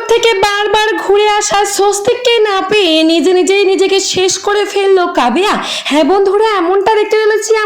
মণ্ডপ থেকে বারবার ঘুরে আসা স্বস্তিককে না পেয়ে নিজে নিজেই নিজেকে শেষ করে ফেলল কাবিয়া। হ্যাঁ বন্ধুরা, এমনটা দেখতে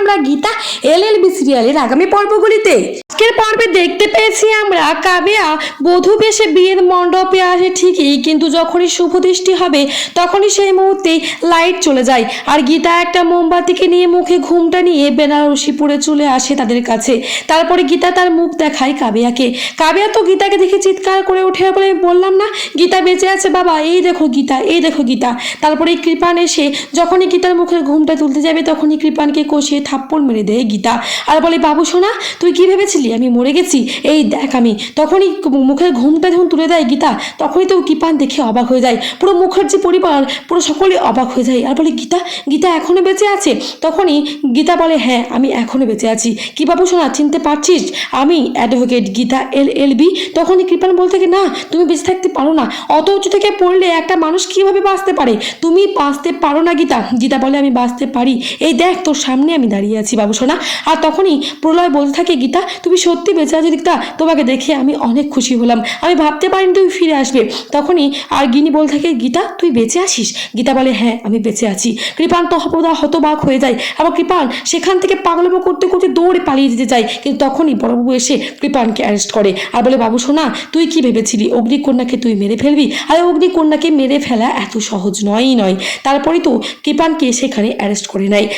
আমরা গীতা এল এল বি সিরিয়ালের আগামী পর্বগুলিতে। আজকের পর্বে দেখতে পেয়েছি আমরা কাবিয়া বধূ বেশে বিয়ের মণ্ডপে আসে ঠিকই, কিন্তু যখনই শুভ দৃষ্টি হবে, তখনই সেই মুহূর্তে লাইট চলে যায়। আর গীতা একটা মোমবাতিকে নিয়ে মুখে ঘুমটা নিয়ে বেনারসি পরে চলে আসে তাদের কাছে। তারপরে গীতা তার মুখ দেখায় কাবিয়াকে। কাবিয়া তো গীতাকে দেখে চিৎকার করে ওঠে বলে বললাম না, গীতা বেঁচে আছে বাবা, এই দেখো গীতা, এই দেখো গীতা। তারপরে কৃপান এসে, যখনই গীতার মুখের ঘুমটা তুলতে যাবে, তখনই কৃপানকে কষিয়ে থাপ্পড় মেরে দেয় গীতা। আর বলে, বাবু, সোনা, তুই কি ভেবেছিলি? আমি মরে গেছি। এই দেখ আমি, তখনই মুখের ঘুমটা যখন তুলে দেয় গীতা, তখনই তো কৃপান দেখে অবাক হয়ে যায়। পুরো মুখার্জি পরিবার, পুরো সকলে অবাক হয়ে যায়। আর বলে, গীতা গীতা এখনও বেঁচে আছে? তখনই গীতা বলে হ্যাঁ আমি এখনও বেঁচে আছি। কি বাবু শোনা চিনতে পারছিস? আমি advocate Geeta L L B তখনই কৃপান বলতে না, তুমি বেঁচে থাকতে পারো না। অত উঁচু থেকে পড়লে একটা মানুষ কীভাবে বাঁচতে পারে? তুমি বাঁচতে পারো না গীতা। গীতা বলে, আমি বাঁচতে পারি। এই দেখ, তোর সামনে আমি দাঁড়িয়ে আছি বাবু সোনা। আর তখনই প্রলয় বলতে থাকে, গীতা, তুমি সত্যি বেঁচে আছো গীতা তোমাকে দেখে আমি অনেক খুশি হলাম। আমি ভাবতে পারিনি তুমি ফিরে আসবে। তখনই আর গিনি বলতে থাকে, গীতা, তুই বেঁচে আছিস? গীতা বলে হ্যাঁ আমি বেঁচে আছি। কৃপান তো হপদা হতবাক হয়ে যায়। আবার কৃপান সেখান থেকে পাগলামো করতে করতে দৌড়ে পালিয়ে যেতে চায় কিন্তু তখনই বড়বাবু এসে কৃপানকে অ্যারেস্ট করে। আর বলে, বাবু সোনা, তুই কি ভেবেছিলি? অগ্নিকন্যাকে তুই মেরে ফেলবি? আর, অগ্নিকন্যাকে মেরে ফেলা এত সহজ নয়ই নয়। তারপরে তো কৃপানকে সেখানে অ্যারেস্ট করে নেয়।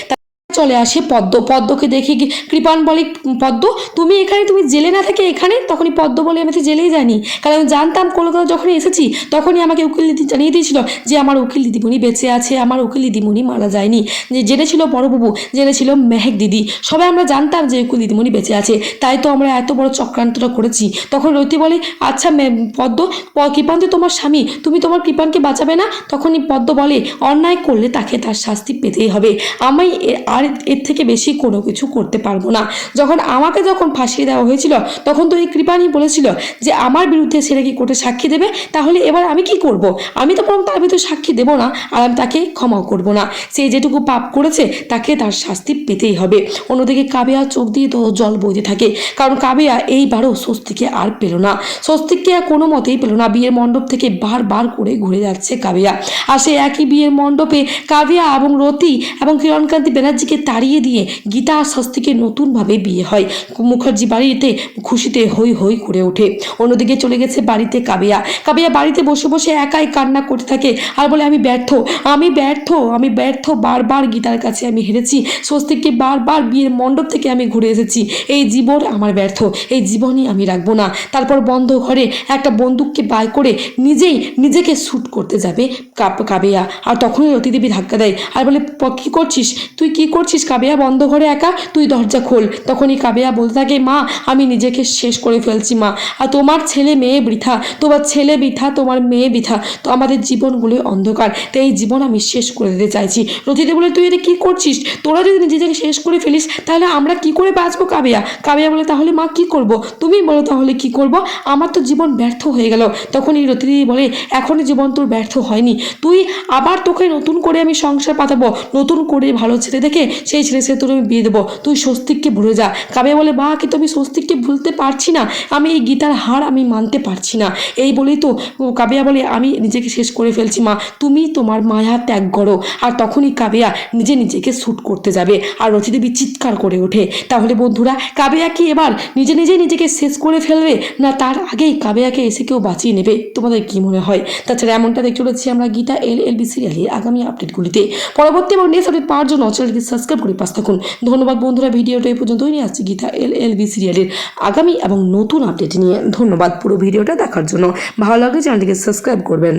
চলে আসে পদ্ম। পদ্মকে দেখে কৃপান বলে, পদ্ম, তুমি এখানে, তুমি জেলে না থেকে এখানে? তখনই পদ্ম বলে, আমি তো জেলেই জানি কারণ আমি জানতাম কলকাতা যখন এসেছি, তখনই আমাকে উকিল দিদি জানিয়ে দিয়েছিল যে আমার উকিল দিদিমণি বেঁচে আছে, আমার উকিল দিদিমণি মারা যায়নি। যে জেনেছিল বড়বাবু জেনেছিল মেহেক দিদি। সবাই আমরা জানতাম যে উকিল দিদিমণি বেঁচে আছে। তাই তো আমরা এত বড় চক্রান্তটা করেছি। তখন রৈতি বলে আচ্ছা পদ্ম, প- কৃপান তো তোমার স্বামী। তুমি তোমার কৃপানকে বাঁচাবে না? তখনই পদ্ম বলে, অন্যায় করলে তাকে তার শাস্তি পেতেই হবে। আমি আর এর থেকে বেশি কোনো কিছু করতে পারব না। যখন আমাকে যখন ফাঁসিয়ে দেওয়া হয়েছিল, তখন তো এই কৃপানি বলেছিল যে, আমার বিরুদ্ধে সে নাকি কোর্টে সাক্ষী দেবে, তাহলে এবার আমি কি করব? আমি তো বরং তার বিরুদ্ধে সাক্ষী দেবো না, আর আমি তাকে ক্ষমাও করব না। সে যেটুকু পাপ করেছে, তাকে তার শাস্তি পেতেই হবে। অন্যদিকে কাবিয়া চোখ দিয়ে তো জল বইতে থাকে, কারণ কাবিয়া এইবারও স্বস্তিকে আর পেল না। স্বস্তিককে কোনো মতেই পেল না। বিয়ের মণ্ডপ থেকে বারবার করে ঘুরে যাচ্ছে কাবিয়া। আর সে একই বিয়ের মণ্ডপে কাবিয়া এবং রতি এবং কিরণকান্তি ব্যানার্জিকে তাড়িয়ে দিয়ে গীতা আর স্বস্তিকে নতুনভাবে বিয়ে হয়। মুখার্জি বাড়িতে খুশিতে হই হই করে ওঠে। অন্যদিকে চলে গেছে বাড়িতে কাবিয়া। কাবিয়া বাড়িতে বসে বসে একাই কান্না করতে থাকে আর বলে, আমি ব্যর্থ আমি ব্যর্থ আমি ব্যর্থ, বারবার গীতার কাছে আমি হেরেছি। স্বস্তিককে বারবার বিয়ের মণ্ডপ থেকে আমি ঘুরে এসেছি। এই জীবন আমার ব্যর্থ, এই জীবনই আমি রাখব না। তারপর বন্ধ ঘরে একটা বন্দুককে বাই করে নিজেই নিজেকে শ্যুট করতে যাবে কাব- কাবিয়া। আর তখনই রতিদেবী ধাক্কা দেয়। আর বলে, "প- কি করছিস? তুই কি করছিস কাবিয়া? বন্ধ ঘরে একা? তুই দরজা খোল। তখনই কাবিয়া বলতে থাকে, মা, আমি নিজেকে শেষ করে ফেলছি, মা। আর তোমার ছেলে মেয়ে বৃথা। তোমার ছেলে বৃথা, তোমার মেয়ে বৃথা। তো আমাদের জীবনগুলো অন্ধকার। তো এই জীবন আমি শেষ করে দিতে চাইছি। রতিদে বলে, তুই এটা কি করছিস? তোরা যদি নিজেকে শেষ করে ফেলিস, তাহলে আমরা কি করে বাঁচবো কাবিয়া? কাবিয়া বলে, তাহলে মা, কি করব? তুমি বলো তাহলে কি করব? আমার তো জীবন ব্যর্থ হয়ে গেল। তখনই রতিদি বলে এখনই জীবন তোর ব্যর্থ হয়নি। তুই আবার তোকে নতুন করে আমি সংসার পাতাবো। নতুন করে ভালো ছেলে দেখে সেই ছেলে সে তোর আমি বিয়ে দেবো। তুই স্বস্তিককে ভুলে যা। কাবিয়া বলে বা কিন্তু আমি স্বস্তিককে ভুলতে পারছি না। আমি এই গীতার হার আমি মানতে পারছি না। এই বলেই তো কাবিয়া বলে, আমি নিজেকে শেষ করে ফেলছি, মা। তুমি তোমার মায়া ত্যাগ করো। আর তখনই কাবিয়া নিজে নিজেকে শ্যুট করতে যাবে আর রচিদেবী চিৎকার করে ওঠে। তাহলে বন্ধুরা, কাবিয়া কি এবার নিজে নিজেই নিজেকে শেষ করে ফেলবে, না তার আগেই কাবিয়াকে এসে কেউ বাঁচিয়ে নেবে? তোমাদের কি মনে হয়? তাছাড়া এমনটা দেখতে চলেছি আমরা গীতা এল এল বি সিরিয়ালের আগামী আপডেটগুলিতে পরবর্তী এবং নেক্সট আপডেট পাওয়ার জন্য চ্যানেলটি সাবস্ক্রাইব করে পাশ থাকুন। ধন্যবাদ বন্ধুরা, ভিডিওটা এই পর্যন্তই। নিয়ে আসছি গীতা এল এল বি সিরিয়ালের আগামী এবং নতুন আপডেট নিয়ে। ধন্যবাদ পুরো ভিডিওটা দেখার জন্য। ভালো লাগলে চ্যানেলটিকে সাবস্ক্রাইব করবেন।